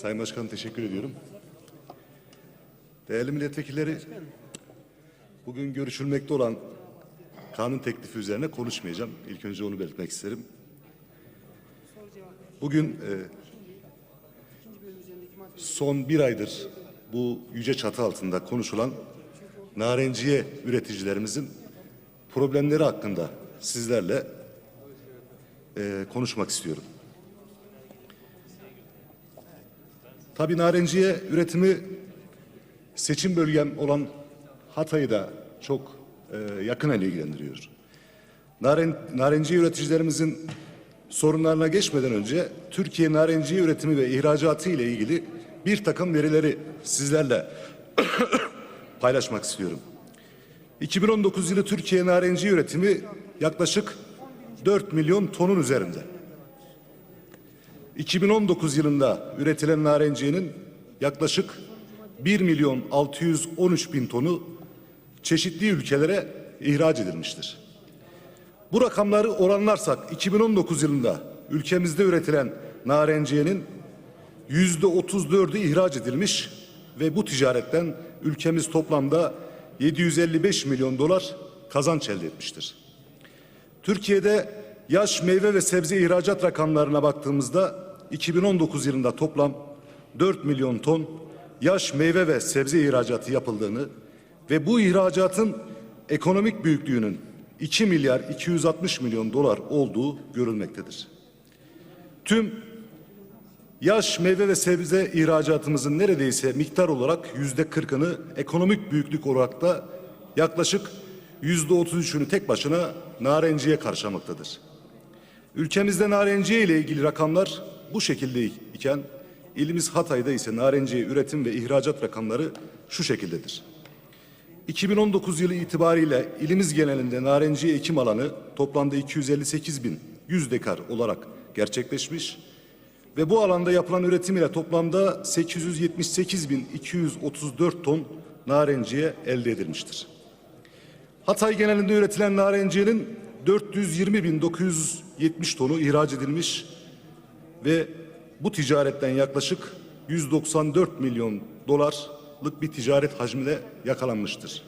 Sayın Başkanım teşekkür ediyorum. Değerli milletvekilleri, bugün görüşülmekte olan kanun teklifi üzerine konuşmayacağım. İlk önce onu belirtmek isterim. Bugün e, son bir aydır bu yüce çatı altında konuşulan narenciye üreticilerimizin problemleri hakkında sizlerle e, konuşmak istiyorum. Tabii narenciye üretimi seçim bölgem olan Hatay'ı da çok e, yakinen ilgilendiriyor. Naren, narenciye üreticilerimizin sorunlarına geçmeden önce Türkiye narenciye üretimi ve ihracatı ile ilgili bir takım verileri sizlerle paylaşmak istiyorum. 2019 yılı Türkiye narenciye üretimi yaklaşık 4 milyon tonun üzerinde. 2019 yılında üretilen narenciyenin yaklaşık 1 milyon 613 bin tonu çeşitli ülkelere ihraç edilmiştir. Bu rakamları oranlarsak 2019 yılında ülkemizde üretilen narenciyenin yüzde 34'ü ihraç edilmiş ve bu ticaretten ülkemiz toplamda 755 milyon dolar kazanç elde etmiştir. Türkiye'de yaş meyve ve sebze ihracat rakamlarına baktığımızda 2019 yılında toplam 4 milyon ton yaş meyve ve sebze ihracatı yapıldığını ve bu ihracatın ekonomik büyüklüğünün 2 milyar 260 milyon dolar olduğu görülmektedir. Tüm yaş meyve ve sebze ihracatımızın neredeyse miktar olarak yüzde kırkını ekonomik büyüklük olarak da yaklaşık yüzde otuz üçünü tek başına narenciye karşılamaktadır. Ülkemizde narenciye ile ilgili rakamlar bu şekilde iken ilimiz Hatay'da ise narenciye üretim ve ihracat rakamları şu şekildedir. 2019 yılı itibariyle ilimiz genelinde narenciye ekim alanı toplamda 258 bin 100 dekar olarak gerçekleşmiş ve bu alanda yapılan üretim ile toplamda 878 bin 234 ton narenciye elde edilmiştir. Hatay genelinde üretilen narenciyenin 420 bin 970 tonu ihraç edilmiş ve bu ticaretten yaklaşık 194 milyon dolarlık bir ticaret hacmine yakalanmıştır.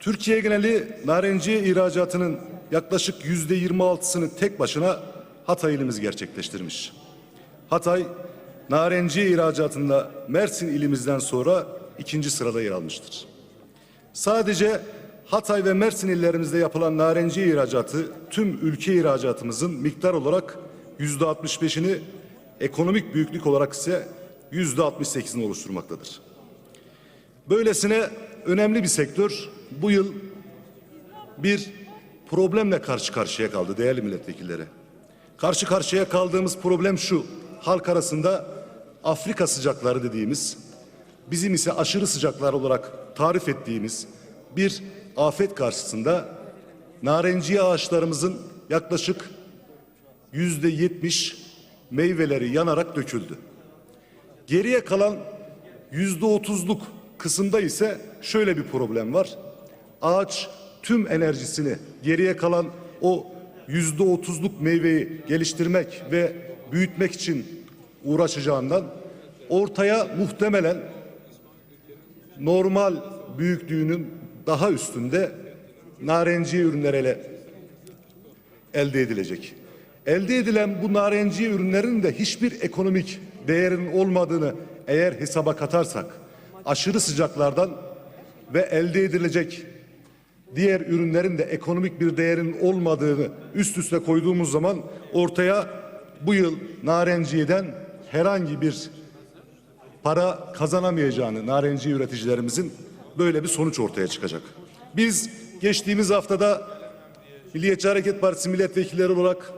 Türkiye geneli narenciye ihracatının yaklaşık yüzde 26'sını tek başına Hatay ilimiz gerçekleştirmiş. Hatay narenciye ihracatında Mersin ilimizden sonra ikinci sırada yer almıştır. Sadece Hatay ve Mersin illerimizde yapılan narenciye ihracatı tüm ülke ihracatımızın miktar olarak yüzde 65'ini ekonomik büyüklük olarak ise yüzde 68'ini oluşturmaktadır. Böylesine önemli bir sektör bu yıl bir problemle karşı karşıya kaldı değerli milletvekilleri. Karşı karşıya kaldığımız problem şu. Halk arasında Afrika sıcakları dediğimiz, bizim ise aşırı sıcaklar olarak tarif ettiğimiz bir afet karşısında narenciye ağaçlarımızın yaklaşık yüzde yetmiş meyveleri yanarak döküldü. Geriye kalan yüzde otuzluk kısımda ise şöyle bir problem var. Ağaç tüm enerjisini geriye kalan o yüzde otuzluk meyveyi geliştirmek ve büyütmek için uğraşacağından ortaya muhtemelen normal büyüklüğünün daha üstünde narenciye ürünleriyle elde edilecek. Elde edilen bu narenciye ürünlerin de hiçbir ekonomik değerin olmadığını eğer hesaba katarsak aşırı sıcaklardan ve elde edilecek diğer ürünlerin de ekonomik bir değerin olmadığını üst üste koyduğumuz zaman ortaya bu yıl narenciyeden herhangi bir para kazanamayacağını narenci üreticilerimizin böyle bir sonuç ortaya çıkacak. Biz geçtiğimiz haftada Milliyetçi Hareket Partisi milletvekilleri olarak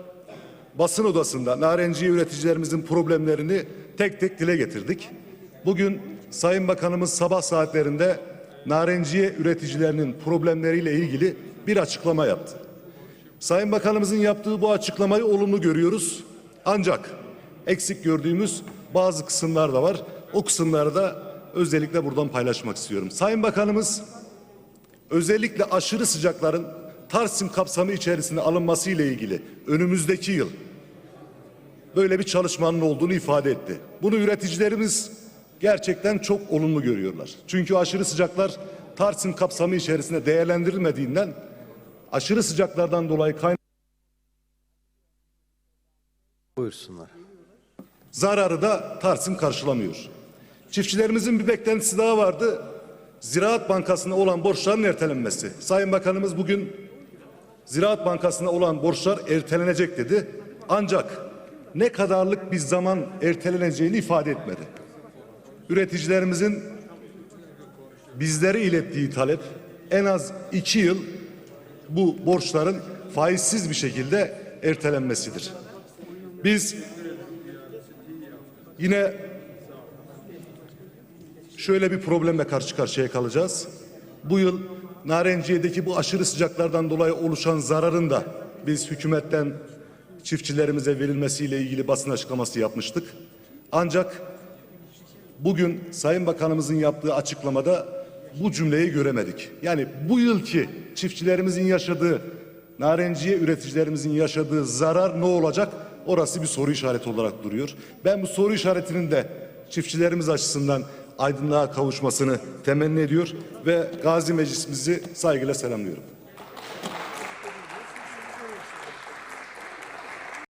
basın odasında narenciye üreticilerimizin problemlerini tek tek dile getirdik. Bugün Sayın Bakanımız sabah saatlerinde narenciye üreticilerinin problemleriyle ilgili bir açıklama yaptı. Sayın Bakanımızın yaptığı bu açıklamayı olumlu görüyoruz. Ancak eksik gördüğümüz bazı kısımlar da var. O kısımları da özellikle buradan paylaşmak istiyorum. Sayın Bakanımız özellikle aşırı sıcakların Tarsim kapsamı içerisine alınması ile ilgili önümüzdeki yıl böyle bir çalışmanın olduğunu ifade etti. Bunu üreticilerimiz gerçekten çok olumlu görüyorlar. Çünkü aşırı sıcaklar Tarsim kapsamı içerisinde değerlendirilmediğinden aşırı sıcaklardan dolayı kaynak Buyursunlar. zararı da Tarsim karşılamıyor. Çiftçilerimizin bir beklentisi daha vardı. Ziraat Bankası'na olan borçların ertelenmesi. Sayın Bakanımız bugün Ziraat Bankası'na olan borçlar ertelenecek dedi. Ancak ne kadarlık bir zaman erteleneceğini ifade etmedi. Üreticilerimizin bizlere ilettiği talep en az iki yıl bu borçların faizsiz bir şekilde ertelenmesidir. Biz yine şöyle bir problemle karşı karşıya kalacağız. Bu yıl Narenciye'deki bu aşırı sıcaklardan dolayı oluşan zararın da biz hükümetten çiftçilerimize verilmesiyle ilgili basın açıklaması yapmıştık. Ancak bugün Sayın Bakanımızın yaptığı açıklamada bu cümleyi göremedik. Yani bu yılki çiftçilerimizin yaşadığı, narenciye üreticilerimizin yaşadığı zarar ne olacak? Orası bir soru işareti olarak duruyor. Ben bu soru işaretinin de çiftçilerimiz açısından aydınlığa kavuşmasını temenni ediyor ve Gazi Meclisimizi saygıyla selamlıyorum.